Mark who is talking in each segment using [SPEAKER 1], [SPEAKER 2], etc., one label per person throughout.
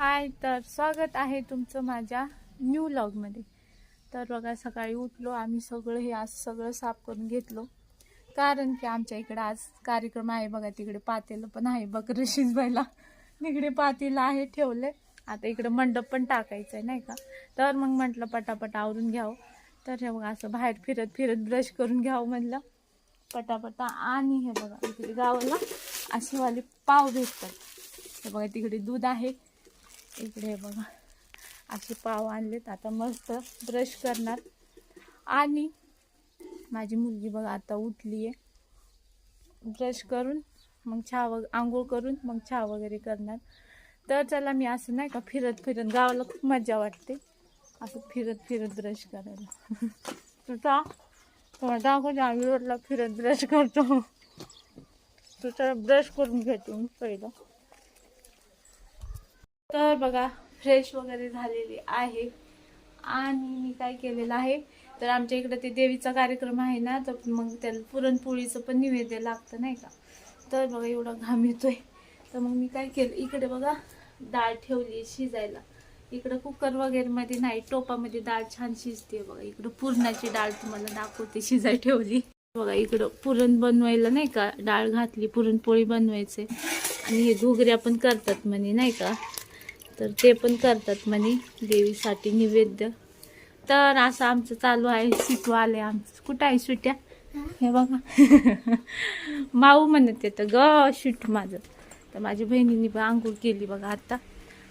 [SPEAKER 1] हाय तर स्वागत आहे तुमचं माझ्या न्यू लॉगमध्ये तर बघा सकाळी उठलो आम्ही सगळं हे आज सगळं साफ करून घेतलो. कारण की आमच्या इकडं आज कार्यक्रम आहे बघा तिकडे पातेलं पण आहे बकरं शिजवायला तिकडे पातेलं आहे ठेवले आता इकडं मंडप पण टाकायचं आहे नाही का? तर मग म्हटलं पटापट आवरून घ्यावं. तर हे बघा असं बाहेर फिरत फिरत ब्रश करून घ्यावं म्हटलं पटापटा आणि हे बघा इकडे गावाला अशीवाले पाव भेटतात. हे बघा तिकडे दूध आहे. इकडे बघा. असे पाव आणलेत. आता मस्त ब्रश करणार. आणि माझी मुलगी बघा आता उठली आहे ब्रश करून मग चहा वग आंघोळ करून मग चहा वगैरे करणार. तर चला मी असं नाही का फिरत फिरत गावाला खूप मजा वाटते. असं फिरत फिरत ब्रश करायला. तुझा? तुम्हाला दाखवते आम्ही रोडला फिरत ब्रश करतो. तुझा ब्रश करून घेतो मी पहिलं. तर बघा फ्रेश वगैरे झालेली आहे. आणि मी काय केलेलं आहे तर आमच्या इकडे ते देवीचा कार्यक्रम आहे ना तर मग त्याला पुरणपोळीचं पण निवेद्य लागतं नाही का? तर बघा एवढा घाम येतोय. तर मग मी काय केलं इकडे बघा डाळ ठेवली शिजायला. इकडं कुकर वगैरेमध्ये नाही टोपामध्ये डाळ छान शिजते बघा. इकडं पुरणाची डाळ तुम्हाला दाखवते शिजाय ठेवली. बघा इकडं पुरण बनवायला नाही का डाळ घातली पुरणपोळी बनवायचे. आणि हे घुगऱ्या पण करतात म्हणे नाही का? तर ते पण करतात म्हणे देवीसाठी निवेद्य. तर असं आमचं चालू आहे. सिटू आले आमचं. कुठं आहे सुट्या? हे बघा. माऊ म्हणत येतं ग शिट माझं. तर माझ्या बहिणीने पण आंघोळ केली बघा आता.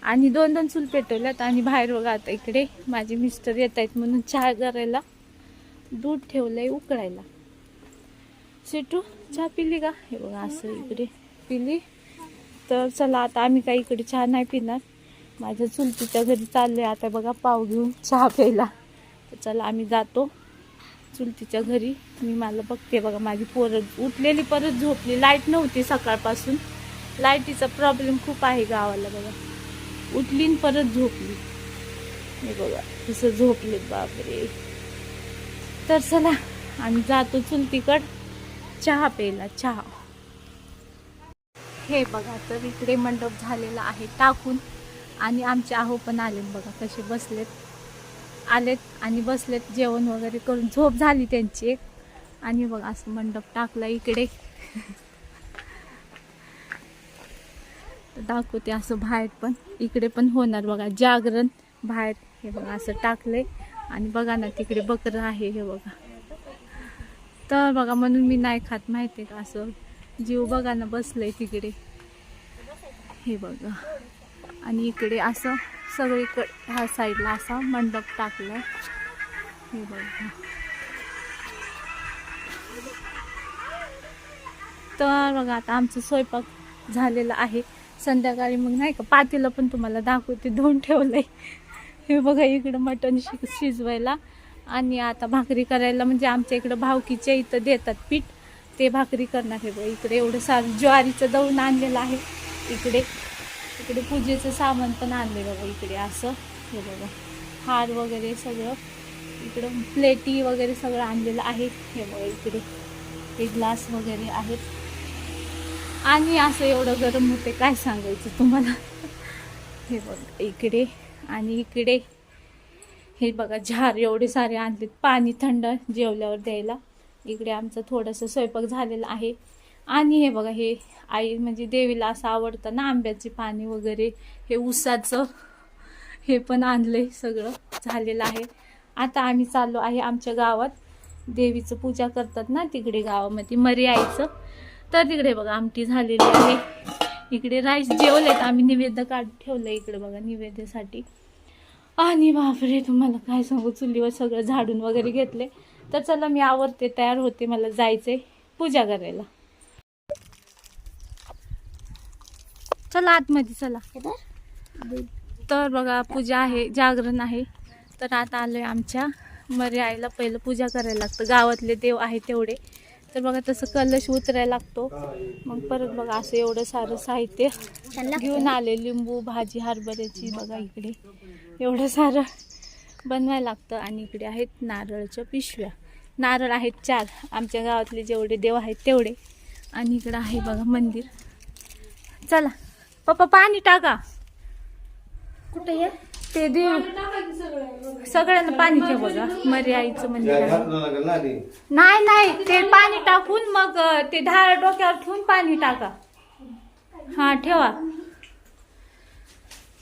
[SPEAKER 1] आणि दोन दोन चूल पेटवल्यात आणि बाहेर बघा आता इकडे माझे मिस्टर येत आहेत म्हणून चहा करायला. दूध ठेवलंय उकळायला. सिटू चहा पिली का? हे बघा असं इकडे पिली. तर चला आता आम्ही काही इकडे चहा नाही पिणार. माझ्या चुलतीच्या घरी चालले. आता बघा पाव घेऊन चहा प्यायला. तर चला आम्ही जातो चुलतीच्या घरी. मी मला बघते बघा माझी पोरं उठलेली परत झोपली. लाइट नव्हती सकाळपासून. लाईटीचा प्रॉब्लेम खूप आहे गावाला बघा. उठली परत झोपली. हे बघा तसं झोपलेत बापरे. तर चला आम्ही जातो चुलतीकड चहा प्यायला. चहा. हे बघा तर इकडे मंडप झालेला आहे टाकून. आणि आमचे आहो पण आलेत बघा कसे बसलेत. आलेत आणि बसलेत जेवण वगैरे करून झोप झाली त्यांची एक. आणि बघा असं मंडप टाकला इकडे. तर दाखवते असं बाहेर पण. इकडे पण होणार बघा जागरण बाहेर. हे बघा असं टाकलंय. आणि बघा ना तिकडे बकरं आहे हे बघा. तर बघा म्हणून मी नाही खात माहिती का असं? जीव बघा ना बसलंय तिकडे. हे बघा. आणि इकडे असं सगळीकडे ह्या साईडला असा मंडप टाकलं. हे बघा. तर बघा आता आमचं स्वयंपाक झालेला आहे. संध्याकाळी मग नाही का पातेलं पण तुम्हाला दाखवते धुवून ठेवलंय. हे बघा इकडं मटण शिक शिजवायला. आणि आता भाकरी करायला म्हणजे आमच्या इकडं भावकीच्या इथं देतात पीठ. ते भाकरी करणार हे बघा इकडे एवढं सारं ज्वारीचं दळून आणलेलं आहे. इकडे. इकडे पूजेचं सामान पण आणले बघा इकडे असं. हे बघा. हार वगैरे सगळं. इकडं प्लेटी वगैरे सगळं आणलेलं आहे. हे बघा इकडे. हे ग्लास वगैरे आहेत. आणि असं एवढं गरम होते काय सांगायचं तुम्हाला? हे बघा इकडे आणि इकडे. हे बघा झार एवढे सारे आणलेत. पाणी थंड जेवल्यावर द्यायला. इकडे आमचं थोडंसं स्वयंपाक झालेला आहे. आणि हे बघा हे आई म्हणजे देवीला असं आवडतं ना आंब्याचे पाणी वगैरे हे उसाचं हे पण आणलंय सगळं झालेलं आहे. आता आम्ही चाललो आहे आमच्या गावात. देवीचं पूजा करतात ना तिकडे गावामध्ये मरी आईचं तर तिकडे बघा आमटी झालेली आहे. इकडे राईस जेवलेत आम्ही निवेद्य काढ ठेवलं इकडे बघा निवेद्यासाठी आणि बापरे तुम्हाला काय सांगू चुलीवर सगळं झाडून वगैरे घेतले तर चला मी आवरते तयार होते मला जायचंय पूजा करायला. चला आतमध्ये चला. तर बघा पूजा आहे जागरण आहे. तर आता आलोय आमच्या मरे आईला पहिलं पूजा करायला लागतं. गावातले देव आहे तेवढे. तर बघा तसं कलश उतरायला लागतो. मग परत बघा असं एवढं सारं साहित्य घेऊन आले. लिंबू भाजी हरभऱ्याची बघा इकडे. एवढं सारं बनवायला लागतं. आणि इकडे आहेत नारळच्या पिशव्या. नारळ आहेत चार. आमच्या गावातले जेवढे देव आहेत तेवढे. आणि इकडं आहे बघा मंदिर. चला. पप्पा पाणी टाका.
[SPEAKER 2] कुठे ये
[SPEAKER 1] ते देव सगळ्यांना? पाणी ठेव बघा. मरी आईचं मंदिर आहे
[SPEAKER 3] आधी
[SPEAKER 1] नाही नाही. ते पाणी टाकून मग अं, ते ढाळ डोक्यावर ठेवून पाणी टाका. हा ठेवा.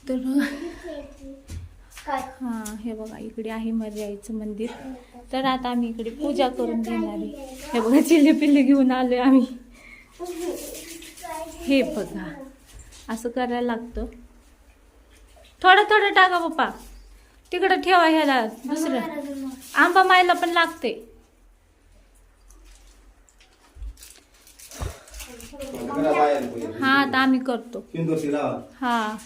[SPEAKER 1] तर हा हे बघा इकडे आहे मर्याईचं मंदिर. तर आता आम्ही इकडे पूजा करून घेणार आहे. हे बघा चिल्ली पिल्ली घेऊन आलोय आम्ही. हे बघा. असं करायला लागतं. थोडं थोडं टाका पप्पा. तिकडं ठेवा ह्याला दुसरं. आंबा मायला पण लागते. हा आता आम्ही करतो. हा.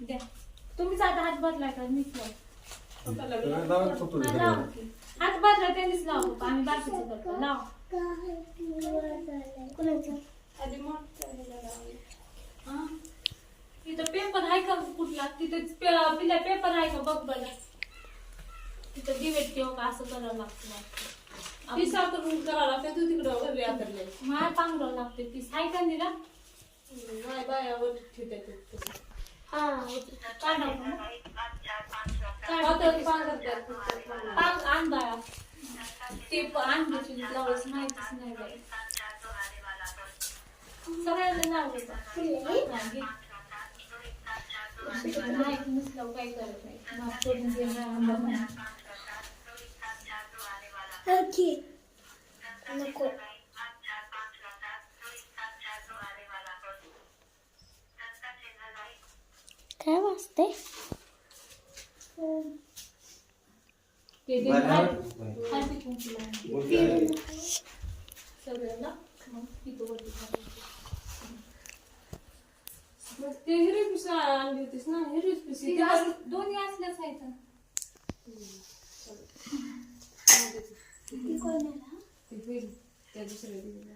[SPEAKER 1] द्या. तुम्हीच आता हात बदलाय का? हा, की. हात बदला त्यांनीच लावू. आम्ही बाकीचं करतो. लाव. तिथं पेपर आहे का कुठला? तिथं पिल्या पेपर आहे का? बघ बरं. तिथं दिवेट ठेव का? असं करावं लागतं
[SPEAKER 4] ती साखर करावं लागते तू तिकडं घरी आतरले
[SPEAKER 1] माय पांघरावं लागते. पीस आहे का निरा
[SPEAKER 4] माय बायावर ठेवते पांघरतात
[SPEAKER 1] पांग आण बाळा. ते आण माहितीच नाही बाई. सगळ्यांना नाव काय करत नाही माफ करून दे म्हणा.
[SPEAKER 2] नको काय वाजते
[SPEAKER 1] ते दे
[SPEAKER 3] बाहेर
[SPEAKER 1] हाय-
[SPEAKER 3] लावा.
[SPEAKER 1] हाय ते कुंकू लावून.
[SPEAKER 3] मूर्ती आहे.
[SPEAKER 1] सगळ्यांना मग तिथं वरती टाकायचं.
[SPEAKER 4] मग ते हिरवी पिशवी होतीस ना? हिरवीच पिशवी
[SPEAKER 1] ती असं दोन्ही असल्याच आहेत.
[SPEAKER 4] ते होईल त्या दुसऱ्या दिवशी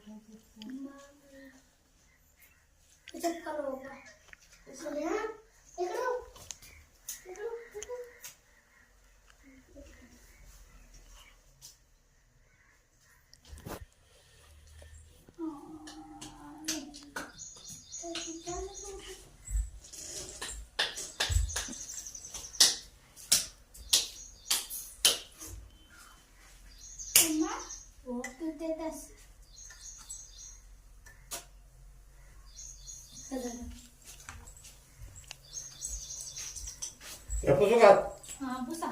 [SPEAKER 3] या पुस्तकात
[SPEAKER 1] हा पुसा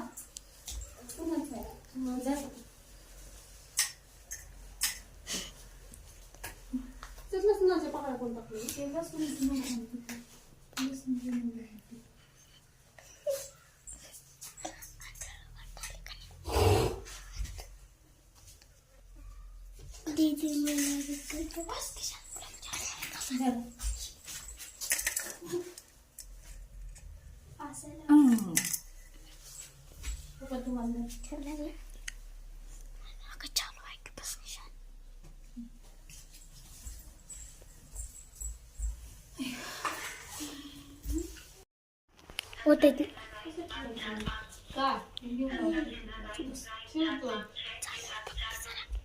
[SPEAKER 1] पूर्णच आहे. मग झालं.
[SPEAKER 4] तेच लसणाच्या पाकळ्या कोण टाकले
[SPEAKER 1] ते लसूणच नव्हतं. लसूण घेऊन गेले. झालं. हम्म.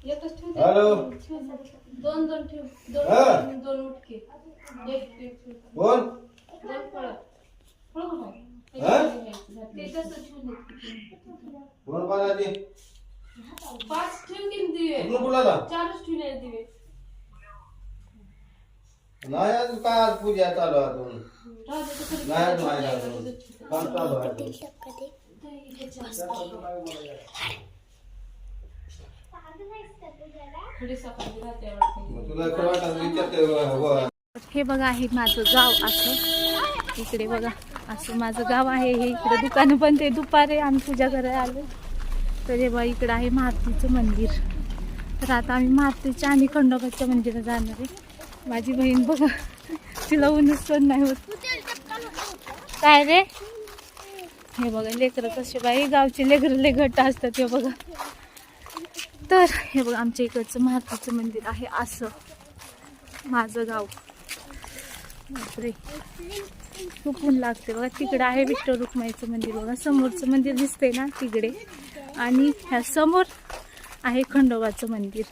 [SPEAKER 4] एकच ठेवते
[SPEAKER 3] हॅलो
[SPEAKER 4] दोन दोन ठेव
[SPEAKER 3] हा.
[SPEAKER 4] दोन दोन उठके एक
[SPEAKER 3] बोल हा?
[SPEAKER 1] ते तसं ठेवून
[SPEAKER 4] पाच दिवे. चारच ठेवले दिवे.
[SPEAKER 3] नाही अजून काय आज पूजा चालू आहे अजून?
[SPEAKER 4] राहू दे, तसं
[SPEAKER 3] नाही अजून आहे अजून. काम चालू आहे अजून.
[SPEAKER 4] थोडी सकाळी राहते वाटते.
[SPEAKER 3] मग तुला खरं वाटत विचारते व- व-
[SPEAKER 1] हे बघा आहे माझं गाव असं इकडे बघा. असं माझं गाव आहे हे इकडे दुकानं पण ते दुपारी आम्ही पूजा करायला आलो. तर हे बघा इकडं आहे मारुतीचं मंदिर. तर आता आम्ही मारुतीच्या आणि खंडोबाच्या मंदिरात जाणार आहे. माझी बहीण बघा तिला ऊनच पण नाही होत. काय रे? हे बघा लेकरं कसे बाई गावचे लेकरं लय असतात हे बघा. तर हे बघा आमच्या इकडचं मारुतीचं मंदिर आहे असं. माझं गाव. बापरे. खूप ऊन लागते बघा तिकडे आहे विठ्ठल रुक्माईचं मंदिर बघा समोरचं मंदिर दिसतंय ना तिकडे. आणि ह्या समोर आहे खंडोबाचं मंदिर.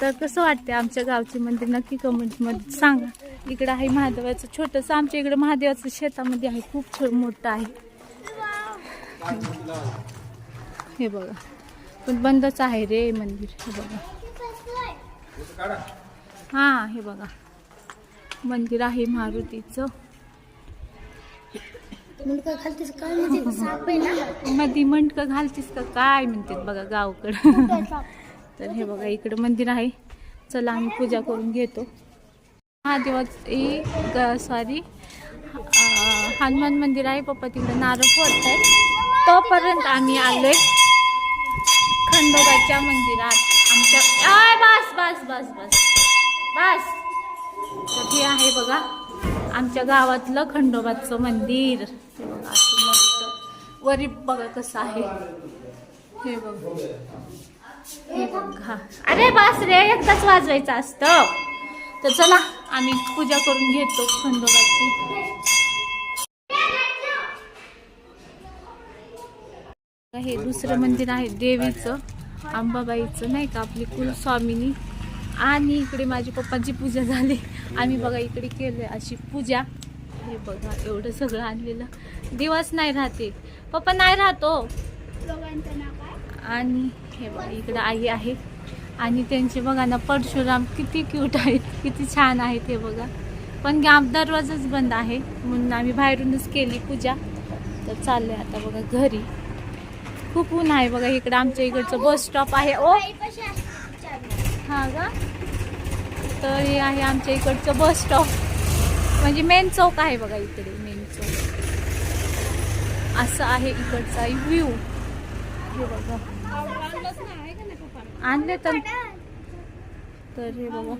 [SPEAKER 1] तर कसं वाटते आमच्या गावचे मंदिर नक्की कमेंटमध्ये सांगा. इकडं आहे महादेवाचं छोटंसं आमच्या इकडं महादेवाचं शेतामध्ये आहे खूप छो मोठं आहे. हे बघा. पण बंदच आहे रे मंदिर हे बघा. हां हे बघा. मंदिर आहे मारुतीचं.
[SPEAKER 2] मुलगा घालतेस काय म्हणते साप आहे ना?
[SPEAKER 1] मधी मंडकं घालतीस का? काय म्हणतात बघा गावकडं. तर हे बघा इकडं मंदिर आहे. चला आम्ही पूजा करून घेतो. महादेवाची सॉरी हनुमान मंदिर आहे. पप्पा तिकडं नारळ फोडत आहे तोपर्यंत आम्ही आलोय खंडोबाच्या मंदिरात. आमच्या आय बस बस बस बस. बस. तर हे आहे बघा. आमच्या गावातलं खंडोबाचं मंदिर. हे बघा असं मस्त वरी बघा कसं आहे. हे बघा. हे बघा अरे बास रे एकदाच वाजवायचं असतं. तर चला आम्ही पूजा करून घेतो खंडोबाची. हे दुसरं मंदिर आहे देवीचं अंबाबाईचं नाही का आपली कुलस्वामिनी. आणि इकडे माझी पप्पाची पूजा झाली. आम्ही बघा इकडे केलं अशी पूजा. हे बघा एवढं सगळं आणलेलं. दिवस नाही राहते. पप्पा नाही राहतो. आणि हे बघा इकडं आई आहे. आणि त्यांचे बघा ना परशुराम किती क्यूट आहेत किती छान आहेत हे बघा. पण दरवाजाच बंद आहे. म्हणून आम्ही बाहेरूनच केली पूजा. तर चाललंय आता बघा घरी. खूप ऊन आहे बघा इकडं. आमच्या इकडचं बस स्टॉप आहे. ओ! हा का तर हे आहे आमच्या इकडचं बस स्टॉप म्हणजे मेन चौक आहे बघा इकडे मेन चौक. असं आहे इकडचा व्ह्यू हे बघा. आणले तर तर हे बघा.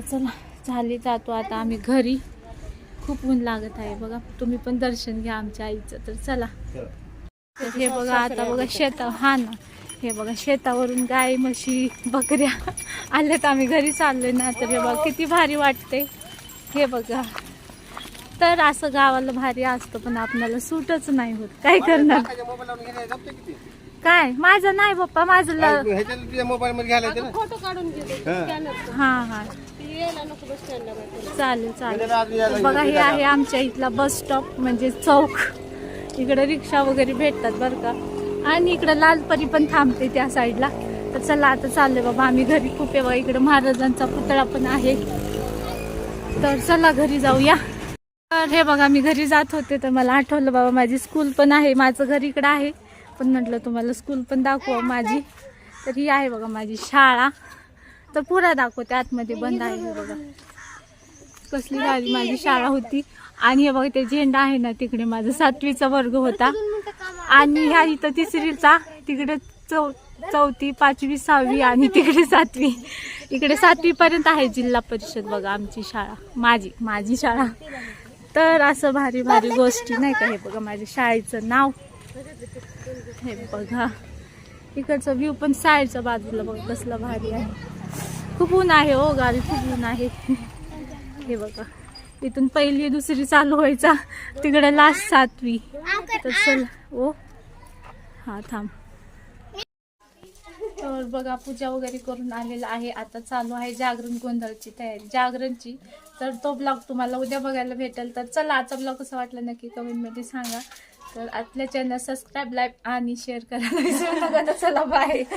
[SPEAKER 1] चला झाली जातो आता आम्ही घरी. खूप ऊन लागत आहे बघा. तुम्ही पण दर्शन घ्या आमच्या आईचं. तर चला. तर हे बघा आता बघा शेत हा ना. हे बघा शेतावरून गाय म्हशी बकऱ्या आल्या तर आम्ही. घरी चाललोय ना तर हे बघा किती भारी वाटते हे बघा. तर असं गावाला भारी असतं पण आपल्याला सूटच नाही होत. काय करणार? काय? माझं नाही पप्पा माझं
[SPEAKER 4] फोटो काढून
[SPEAKER 1] हा. हा चालेल चालेल. बघा हे आहे आमच्या इथला बस स्टॉप म्हणजे चौक. इकडे रिक्षा वगैरे भेटतात बरं का. आणि इकडं लालपरी पण थांबते त्या साईडला. तर चला आता चाललोय बाबा. आम्ही घरी खूप आहे इकडं महाराजांचा पुतळा पण आहे. तर चला घरी जाऊया. तर हे बघा मी घरी जात होते तर मला आठवलं बाबा माझी स्कूल पण आहे. माझं घर इकडं आहे. पण म्हटलं तुम्हाला स्कूल पण दाखवा माझी. तर ही आहे बघा माझी शाळा. तर पुरा दाखवते आतमध्ये बंद आहे बघा. कसली भारी माझी शाळा होती. आणि हे बघा ते झेंडा आहे ना तिकडे माझा सातवीचा वर्ग होता. आणि ह्या इथं तिसरीचा तिकडे चौ चौथी पाचवी सहावी आणि तिकडे सातवी. इकडे सातवी पर्यंत आहे जिल्हा परिषद बघा आमची शाळा. माझी माझी शाळा. तर असं भारी भारी गोष्टी नाही का हे बघा माझ्या शाळेचं नाव. हे बघा. इकडचा व्ह्यू पण साईडच्या बाजूला बघा कसला भारी आहे. खूप ऊन आहे हो गावी खूप ऊन आहे. हे बघा. इथून पहिली दुसरी चालू व्हायचा. तिकडे लास्ट सातवी. तर चल. ओ. हा थांब. तर बघा पूजा वगैरे करून आलेला आहे. आता चालू आहे जागरण गोंधळची तयारी. जागरणची. तर तो ब्लॉग तुम्हाला उद्या बघायला भेटेल. तर चला आजचा ब्लॉग कसा वाटला नक्की कमेंटमध्ये सांगा. तर आपल्या चॅनल सबस्क्राईब लाईक आणि शेअर करायला चला बाय